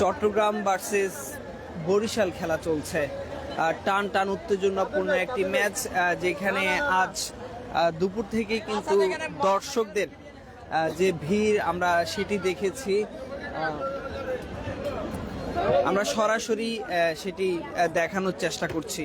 Chittagong versus Barishal খেলা চলছে। টান টান উত্তেজনাপূর্ণ একটি ম্যাচ যেখানে আজ দুপুর থেকে কিন্তু দর্শকদের যে ভিড় আমরা সেটি দেখেছি আমরা সরাসরি সেটি দেখানোর চেষ্টা করছি।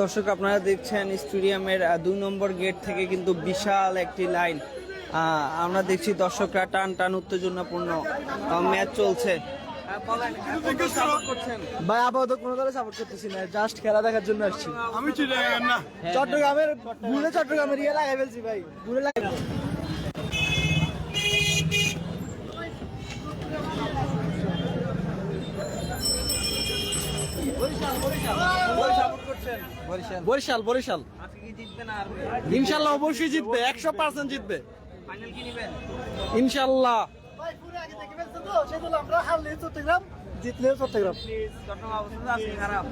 দর্শক আপনারা দেখছেন স্টেডিয়ামের দুই নম্বর গেট থেকে কিন্তু বিশাল একটি লাইন। আমরা দেখছি দর্শকরা টান টান উত্তেজনাপূর্ণ ম্যাচ চলছে। ভাই আপাতত কোনো দলে সাপোর্ট করতেছি না। জাস্ট খেলা দেখার জন্য আসছি। আমি চট্টগ্রামের বুড়ে চট্টগ্রামের ইয়ে লাগাই ফেলছি ভাই। বুড়ে লাগাই বরিশাল বরিশাল। ইনশাল্লাহ অবশ্যই জিতবে একশো পার্সেন্ট জিতবে। ইনশাল্লাহ চট্টগ্রাম জিতলেও চট্টগ্রাম। খারাপ।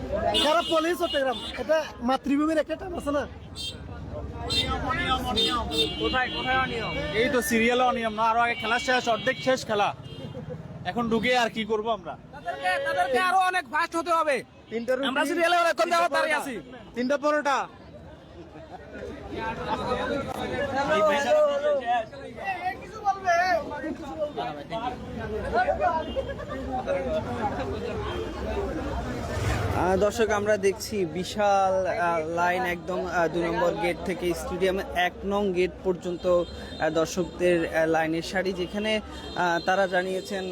বলেই চট্টগ্রাম। এটা মাতৃভূমির একটা টান আছে না? এই তো সিরিয়াল অনিয়ম না আরও আগে খেলা শেষ অর্ধেক শেষ খেলা। এখন ঢুকে আর কি করব আমরা? তাদেরকে আরও অনেক ফাস্ট হতে হবে। আমরা সিরিয়ালে অনেকক্ষণ যাবত দাঁড়িয়ে আছি। তিনটা পনেরোটা দর্শক, আমরা দেখছি বিশাল লাইন একদম দুই নম্বর গেট থেকে স্টেডিয়ামের এক নং গেট পর্যন্ত দর্শকদের লাইনের সারি, যেখানে তারা জানিয়েছেন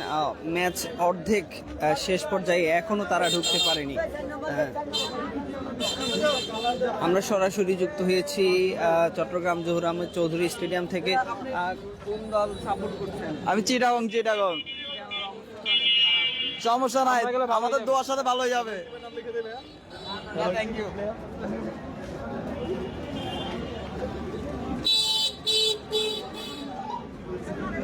ম্যাচ অর্ধেক শেষ পর্যায়ে এখনও তারা ঢুকতে পারেনি। আমরা সরাসরি যুক্ত হয়েছি চট্টগ্রাম জহুর চৌধুরী স্টেডিয়াম থেকে। কোন দল সাপোর্ট করছেন? আমি চিটাগং চিটাগং। সমস্যা নাই। আমাদের দোয়ার সাথে ভালো হয়ে যাবে। থ্যাংক ইউ সন্দীপ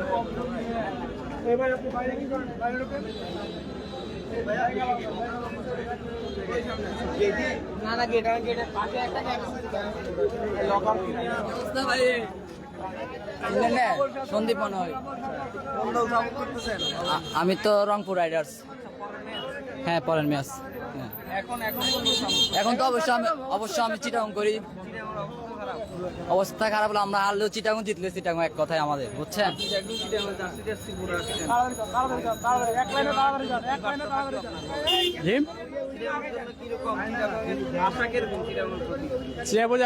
মনে হয় কোন দল সাপোর্ট আ- আমি তো রংপুর রাইডার্স। হ্যাঁ পরের ম্যাচ। এখন এখন তো অবশ্যই আমি অবশ্যই আমি চিটাং করি। অবস্থা খারাপ হলো আমরা হারলেও চিটাগং জিতলে চিটাগং এক কথাই আমাদের বুঝছেন?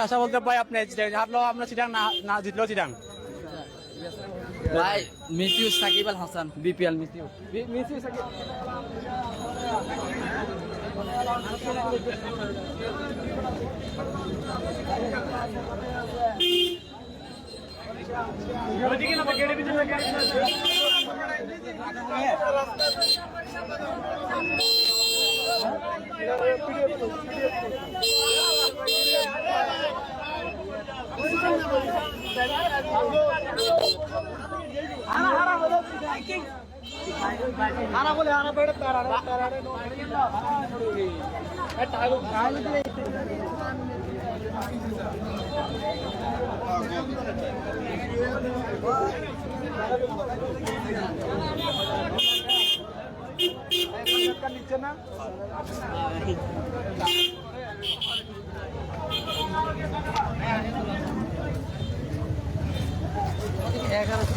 আশা বলতে পাই আপনি হারলো আমরা চিটাং না না জিতলো চিটাং ভাই miss you Shakib Al Hasan BPL miss you হারা বলে হারা বেড়ে তারা তারা নিচে না কেমন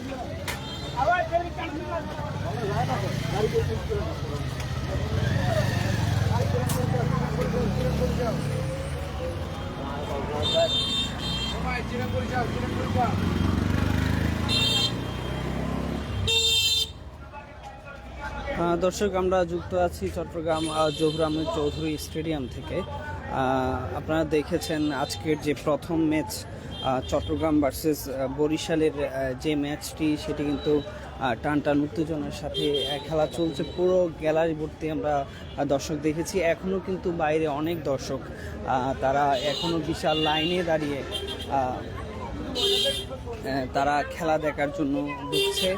দর্শক আমরা যুক্ত আছি চট্টগ্রাম আহ, জহুর আহমেদ চৌধুরী স্টেডিয়াম থেকে। আপনারা দেখেছেন আজকের যে প্রথম ম্যাচ চট্টগ্রাম ভার্সেস বরিশালের যে ম্যাচটি সেটি কিন্তু টান টান উত্তেজনার সাথে খেলা চলছে। পুরো গ্যালারি ভর্তি আমরা দর্শক দেখেছি। এখনও কিন্তু বাইরে অনেক দর্শক তারা এখনও বিশাল লাইনে দাঁড়িয়ে তারা খেলা দেখার জন্য ঢুকছে।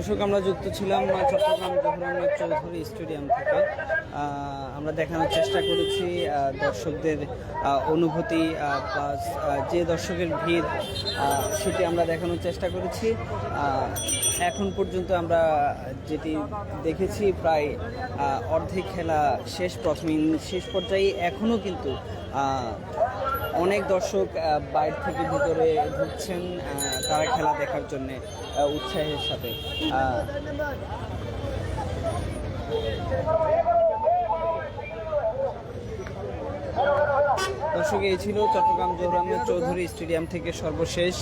দর্শক, আমরা যুক্ত ছিলাম চট্টগ্রাম জহুর চৌধুরী স্টেডিয়াম থেকে। আমরা দেখানোর চেষ্টা করেছি দর্শকদের অনুভূতি প্লাস যে দর্শকের ভিড় সেটি আমরা দেখানোর চেষ্টা করেছি। এখন পর্যন্ত আমরা যেটি দেখেছি, প্রায় অর্ধেক খেলা শেষ, প্রথম শেষ পর্যায়ে এখনও কিন্তু অনেক দর্শক বাইরে থেকে ভিতরে ঢুকছেন তারা খেলা দেখার জন্য উৎসাহের সাথে। দর্শক, এই ছিল চট্টগ্রাম জহুর আহমেদ চৌধুরী স্টেডিয়াম থেকে সর্বশেষ।